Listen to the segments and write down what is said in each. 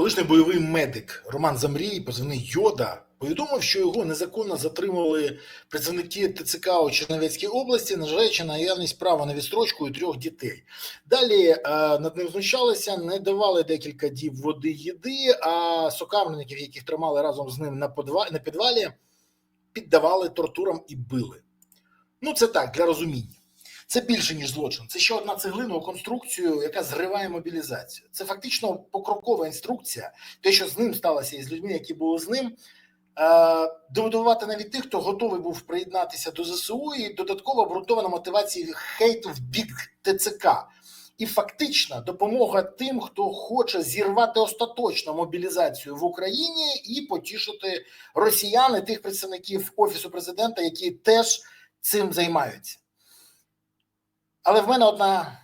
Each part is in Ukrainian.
Колишній бойовий медик Роман Замрій, позивний Йода, повідомив, що його незаконно затримали працівники ТЦК у Чернівецькій області, незважаючи на наявність права на відстрочку і трьох дітей. Далі е, над ним знущалися, не давали декілька діб води їди, а сокамерників, яких тримали разом з ним на, на підвалі, піддавали тортурам і били. Ну, це так, для розуміння. Це більше ніж злочин. Це ще одна цеглина у конструкцію, яка зриває мобілізацію. Це фактично покрокова інструкція. Те, що з ним сталося, і з людьми, які були з ним, е, навіть тих, хто готовий був приєднатися до ЗСУ, і додатково обґрунтована мотивація хейту в бік ТЦК. І фактична допомога тим, хто хоче зірвати остаточно мобілізацію в Україні і потішити росіян і тих представників офісу президента, які теж цим займаються. Але в мене одна,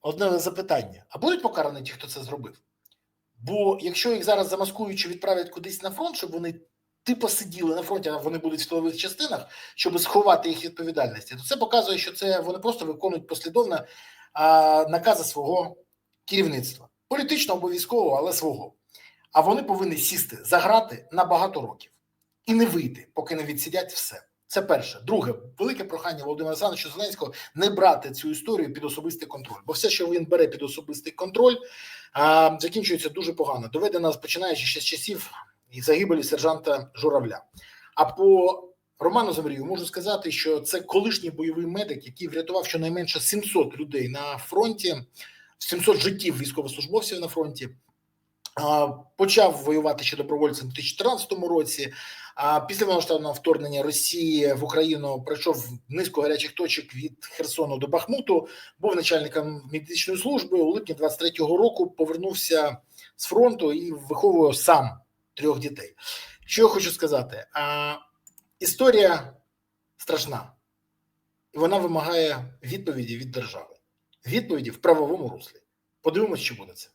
одне запитання: а будуть покарані ті, хто це зробив? Бо якщо їх зараз замаскуючи відправлять кудись на фронт, щоб вони типу сиділи на фронті, а вони будуть в тилових частинах, щоб сховати їх відповідальності, то це показує, що це вони просто виконують послідовно а, накази свого керівництва. Політично обов'язково, але свого. А вони повинні сісти, заграти на багато років і не вийти, поки не відсидять все. Це перше. Друге, велике прохання Володимира Олександровича Зеленського не брати цю історію під особистий контроль, бо все, що він бере під особистий контроль, закінчується дуже погано. Доведено починаючи ще з часів і загибелі сержанта Журавля. А по Роману Замрію можу сказати, що це колишній бойовий медик, який врятував щонайменше 700 людей на фронті, 700 життів військовослужбовців на фронті. Почав воювати ще добровольцем у 2014 році. А після повномасштабного вторгнення Росії в Україну пройшов низку гарячих точок від Херсону до Бахмуту. Був начальником медичної служби. У липні 23-го року повернувся з фронту і виховує сам трьох дітей. Що я хочу сказати? А, Історія страшна, і вона вимагає відповіді від держави, відповіді в правовому руслі. Подивимось, що буде це.